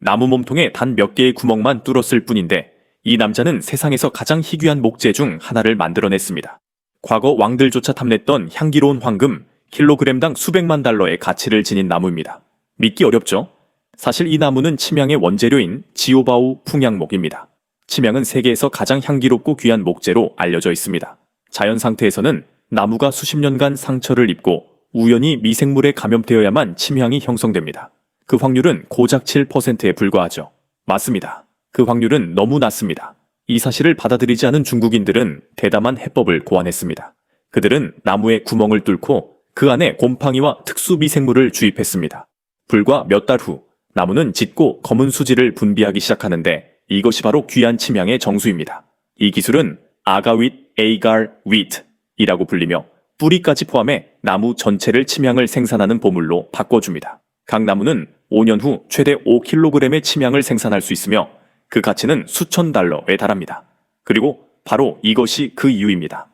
나무 몸통에 단 몇 개의 구멍만 뚫었을 뿐인데 이 남자는 세상에서 가장 희귀한 목재 중 하나를 만들어냈습니다. 과거 왕들조차 탐냈던 향기로운 황금 킬로그램당 수백만 달러의 가치를 지닌 나무입니다. 믿기 어렵죠? 사실 이 나무는 침향의 원재료인 지오바우 풍향목입니다. 침향은 세계에서 가장 향기롭고 귀한 목재로 알려져 있습니다. 자연 상태에서는 나무가 수십 년간 상처를 입고 우연히 미생물에 감염되어야만 침향이 형성됩니다. 그 확률은 고작 7%에 불과하죠. 맞습니다. 그 확률은 너무 낮습니다. 이 사실을 받아들이지 않은 중국인들은 대담한 해법을 고안했습니다. 그들은 나무에 구멍을 뚫고 그 안에 곰팡이와 특수 미생물을 주입했습니다. 불과 몇 달 후 나무는 짙고 검은 수지를 분비하기 시작하는데 이것이 바로 귀한 침향의 정수입니다. 이 기술은 아가윗 에이갈 윗이라고 불리며 뿌리까지 포함해 나무 전체를 침향을 생산하는 보물로 바꿔줍니다. 각 나무는 5년 후 최대 5kg의 침향을 생산할 수 있으며 그 가치는 수천 달러에 달합니다. 그리고 바로 이것이 그 이유입니다.